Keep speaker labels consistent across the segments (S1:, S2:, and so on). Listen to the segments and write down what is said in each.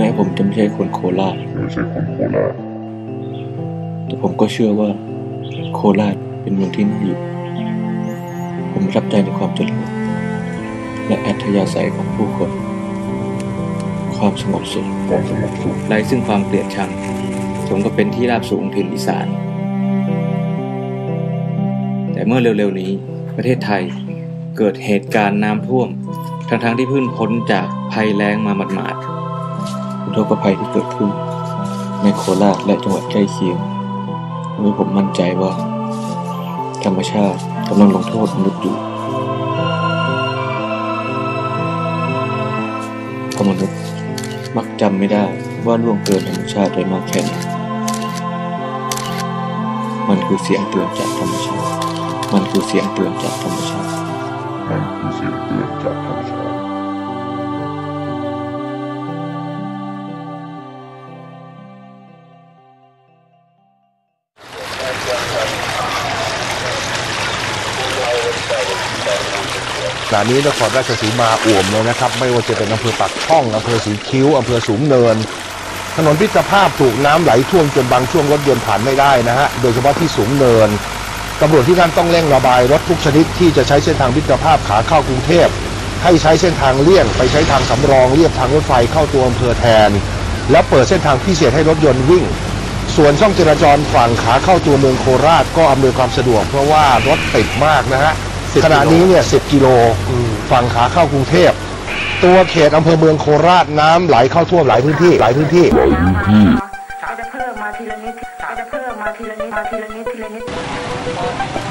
S1: แม้ผมจะไม่ใช่คนโคราช
S2: ไม่ใช่คนโคราช
S1: แต่ผมก็เชื่อว่า โคราชเป็นเมืองที่น่าอยู่ ผมประทับใจในความเจริญและอัธยาศัยของผู้คน ความสงบสุข
S2: ความสงบสุข
S1: ไร้ซึ่งความเกลียดชังสมก็เป็นที่ราบสูงถิ่นอีสาน แต่เมื่อเร็วๆนี้ประเทศไทยเกิดเหตุการณ์น้ำท่วม ทั้งๆที่เพิ่งพ้นจากภัยแล้งมาหมาดๆ อุทกภัยที่เกิดขึ้น ในโคราชและจังหวัดใกล้เคียงทำให้ผมมั่นใจว่า ธรรมชาติกำลังลงโทษมนุษย์อยู่เพราะมนุษย์มักจำไม่ได้ว่าล่วงเกินธรรมชาติไปมากแค่ไหนมันคือเสียงเตือนจากธรรมชาติ มันคือเสียงเตือนจากธรรมชาติ
S2: มันคือเสียงเตือนจากธรรมชาติ
S3: ขณะนี้นครราชสีมาอ่วมเลยนะครับ ไม่ว่าจะเป็นอำเภอปากช่องอำเภอสีคิ้วอำเภอสูงเนิน ถนนพิตรภาพถูกน้ำไหลท่วมจนบางช่วงรถยนต์ผ่านไม่ได้นะฮะโดยเฉพาะที่สูงเนินตำรวจที่นั่นต้องเร่งระบายรถทุกชนิดที่จะใช้เส้นทางพิตรภาพขาเข้ากรุงเทพให้ใช้เส้นทางเลี่ยงไปใช้ทางสำรองเรียบทางรถไฟเข้าตัวอำเภอแทน แล้วเปิดเส้นทางพิเศษให้รถยนต์วิ่ง ส่วนช่องจราจรฝั่งขาเข้าตัวเมืองโคราชก็อำนวยความสะดวกเพราะว่ารถติดมากนะฮะ ขณะนี้เนี่ย10กิโลฝั่งขาเข้ากรุงเทพ ตัวเขตอำเภอเมืองโคราชน้ำไหลเข้าท่วมหลายพื้นที่หลายพื้นที่
S4: ก็จะเพิ่มมาทีละนิดก็จะเพิ่มมาทีละนิดมาทีละนิดทีละนิด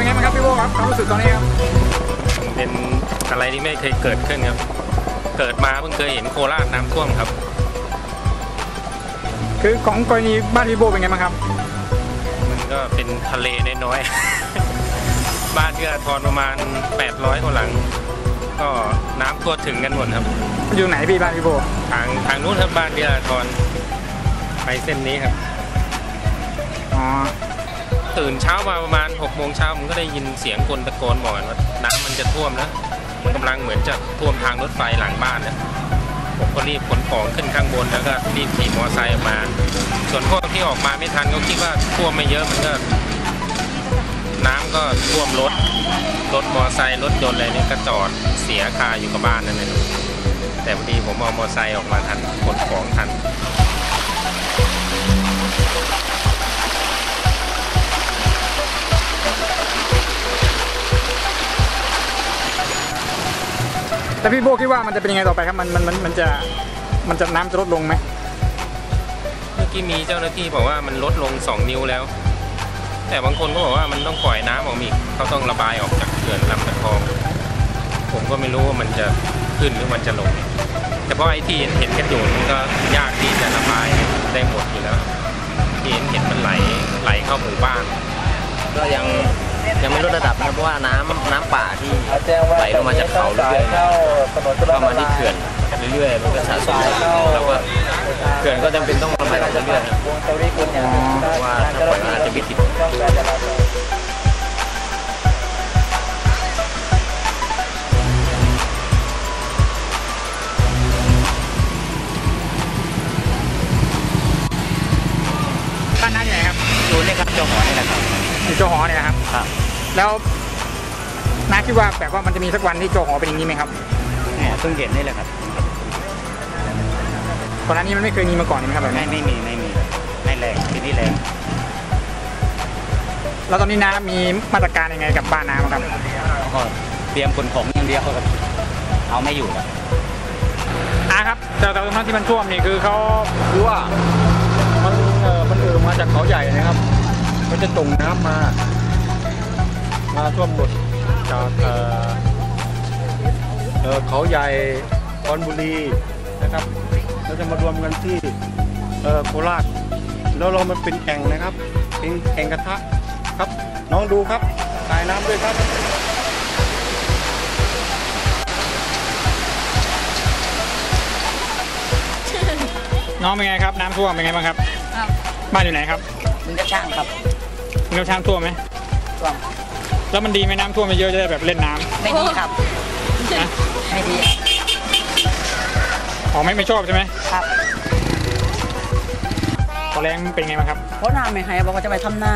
S5: เป็นไงบ้างครับพี่โบครับความรู้สึกตอนนี้ครับ
S6: เป็นอะไรที่ไม่เคยเกิดขึ้นครับ เกิดมาเพิ่งเคยเห็นโคราชน้ำท่วมครับ
S5: คือของกรณีบ้านพี่โบเป็นไงบ้างครับ
S6: มันก็เป็นทะเลน้อยๆ บ้านเอื้ออาทรประมาณ 800กว่าหลัง ก็น้ำท่วมถึงกันหมดครับ
S5: อยู่ไหนพี่บ้านพี่โบ
S6: ทางทางนู้นครับบ้านเอื้ออาทรไปเส้นนี้ครับ
S5: อ๋อ
S6: ตื่นเช้ามาประมาณ6โมงเช้าผมก็ได้ยินเสียงคนตะโกนบอกว่าน้ำมันจะท่วมนะมันกำลังเหมือนจะท่วมทางรถไฟหลังบ้านนะผมก็รีบขนของขึ้นข้างบนแล้วก็รีบขี่มอเตอร์ไซค์ออกมา ส่วนพวกที่ออกมาไม่ทันก็คิดว่าท่วมไม่เยอะมันก็น้ำก็ท่วมรถรถมอเตอร์ไซค์รถยนต์อะไรนี่ก็จอดเสียคาอยู่กับบ้านนั่นเองแต่พอดีผมเอามอเตอร์ไซค์ออกมาทันขนของทัน
S5: แต่พี่โบคิดว่ามันจะเป็นยังไงต่อไปครับ มันมันมันมันจะมันจะน้ำจะลดลงไหม
S6: เมื่อกี้มีเจ้าหน้าที่บอกว่ามันลดลง 2 นิ้วแล้ว แต่บางคนก็บอกว่ามันต้องปล่อยน้ำออกมาอีกเขาต้องระบายออกจากเขื่อนลำตะคอง ผมก็ไม่รู้ว่ามันจะขึ้นหรือมันจะลง แต่เพราะไอ้ที่เห็นเห็นกันอยู่มันก็ยากที่จะระบายได้หมดอยู่แล้วที่เห็นเห็นมันไหลไหลเข้าหมู่บ้าน
S7: ก็ยัง ยังไม่ลดระดับนะเพราะว่าน้ำน้ำป่าที่ไหลลงมาจากเขาเรื่อยๆเข้ามาที่เขื่อนเรื่อยๆมันก็สะสมแล้วก็เขื่อนก็จำเป็นต้องระบายออกเรื่อยๆเพราะว่าถ้าปล่อยมาอาจจะ
S5: ไม่ติ
S7: ด แล้
S5: วน้าคิดว่าแบบว่ามันจะมีสักวันที่โจหอเป็นอย่างนี้ไหมครับ
S7: เนี่ยเพิ่งเห็นนี่แหละครับ
S5: ก่อนหน้านี้มันไม่เคยมีมาก่อนใช่ไหมครับแบบ
S7: ไม่
S5: นี้
S7: ไม่มีไม่มีไม่แรงที่นี่แรง
S5: แล้วตอนนี้น้ามีมาตรการยังไงกับบ้านน้าบ้างครับ
S7: ก็เตรียมขนของอย่างเดียวครับเอาไม่อยู่แล้ว
S5: อ่าครับแต่แต่ตรงนั้นที่มันท่วมนี่คือเขา
S8: คือว่ามันเอ่อมันเอ่อมาจากเขาใหญ่นะครับ มันจะส่งน้ำมา มาท่วมหมดจากเอ่อเอ่อเขาใหญ่คอนบุรีนะครับแล้วจะมารวมกันที่เอ่อโคราชแล้วเรามันเป็นแอ่งนะครับ เป็นแอ่งกระทะครับ น้องดูครับถ่ายน้ำด้วยครับ
S5: น้องเป็นไงครับน้ำท่วมเป็นไงบ้างครับ
S9: ครับ
S5: บ้านอยู่ไหนครับ
S9: มันก็ช่างครับ
S5: มีน้ำช้างท่วมไหม
S9: ท่วม
S5: แล้วมันดีไหมน้ำท่วมเยอะๆจะได้แบบเล่นน้
S9: ไม่ดีครับำ
S5: นะ
S9: ไม่ดี
S5: อ๋อไม่ไม่ชอบใช่ไหม
S9: ครับ
S5: ตอนแรงเป็นไงบ้างครับ
S9: เพราะน้าไม่ให้บอกว่าจะไปทำนา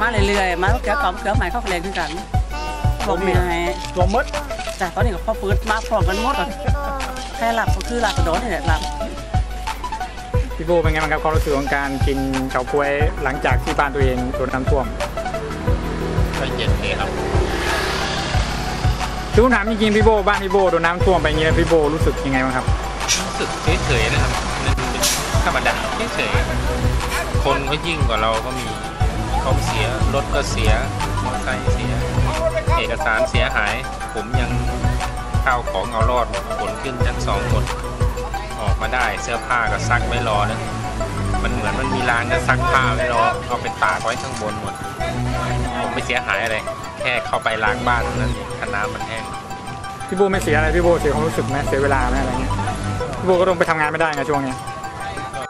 S9: มาเรื่อยๆมาเกี่ยวกับเกี่ยวใหม่เข้าแรงขึ้นกันบอกไม่ให้
S8: ตัวมด
S9: จากตอนนี้ก็พอปืดมาพร้อมกันหมดอะแค่หลับก็คือหลับกระโดดนี่แหละหลับ
S5: พี่โบเป็นไงบ้างครับความรู้สึกของการกินเฉาก๊วยหลังจากที่บ้านตัวเองโดนน้ำท่วม
S6: ก็เย็นเลยครับ
S5: คือผมถามจริงๆพี่โบบ้านพี่โบโดนน้ำท่วมไปอย่างนี้แล้วพี่โบรู้สึกยังไงบ้างครับ
S6: รู้สึกเฉยๆนะครับมันเป็นธรรมดาเฉยๆคนเขายิ่งกว่าเราก็มีเขาเสียรถก็เสียมอเตอร์ไซค์เสีย เอกสารเสียหาย ผมยังข้าวของเอารอดขนขึ้นชั้นสองหมดออกมาได้เสื้อผ้าก็ซักไม่รอนะมันเหมือนมันมีรางก็ซักผ้าไม่รอเอาไปตากไว้ข้างบนหมด ผมไม่เสียหายอะไร แค่เข้าไปล้างบ้านเท่านั้นถ้าน้ำมันแห้ง
S5: พี่โบไม่เสียอะไรพี่โบเสียความรู้สึกไหมเสียเวลาไหมอะไรเงี้ยพี่โบก็ต้องไปทำงานไม่ได้ไงช่วงเนี้ย
S6: ก็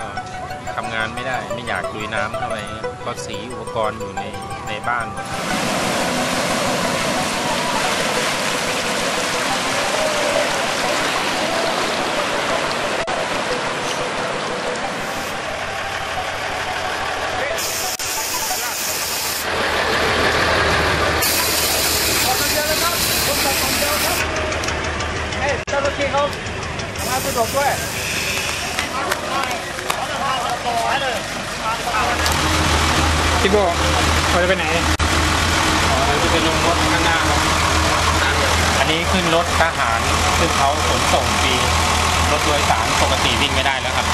S6: ทำงานไม่ได้ไม่อยากลุยน้ำเข้าไปเพราะสีอุปกรณ์อยู่ในในบ้านหมด
S8: เจ้าหน้าที่เขา มาสะดวกด้วย
S5: พี่โบเราจะไปไหนเนี่ย
S6: เราจะไปลงรถข้างหน้าครับอันนี้ขึ้นรถทหารซึ่งเขาขนส่งฟรีรถโดยสารปกติวิ่งไม่ได้แล้วครับ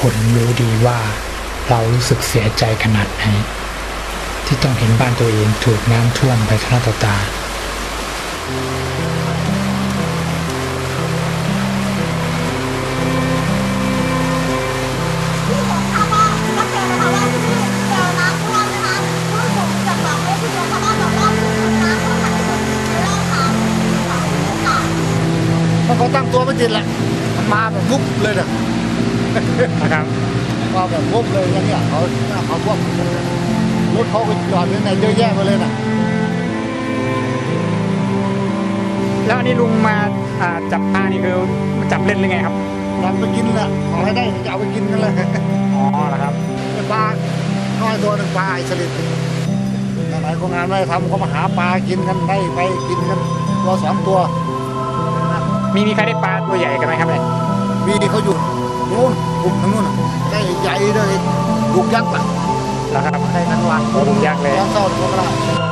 S10: คนรู้ดีว่าเรารู้สึกเสียใจขนาดไหนที่ต้องเห็นบ้านตัวเองถูกน้ำท่วมไปข้างต่อตา
S8: มันเขาตั้งตัวไม่ติดแหละ มันมาแบบวุบเลยนะ
S5: นะครับ
S8: มาแบบวุบเลยอย่างเงี้ยเขาเขาพวกรถเขาก็จอดไว้ในเยอะแยะไปเลยนะ
S5: แล้วอันนี้ลุงมาอ่าจับปลานี่คือมาจับเล่นหรือไงครับ
S8: นำไปกินแหละขอให้ได้จะเอาไปกินกันเลย
S5: อ๋อเหรอครับ
S8: ปลาน้อยตัวหนึ่งปลาไอ้สลิดไหนๆคนงานไม่ได้ทำเขามาหาปลากินกันได้ไปกินกันตัวสองตัว
S5: มีมีใครได้ปลาตัวใหญ่กันไหมครับเนี่ย
S8: มีเขาอยู่ นู้นกลุ่มทางนู้นน่ะได้ใหญ่เลยลูกยักษ์อะ
S5: เหรอครับ
S8: ได้ทั้งวัน
S5: โอ้ลุงยักษ์เลย
S8: ร้อนเศร้าตัวกระ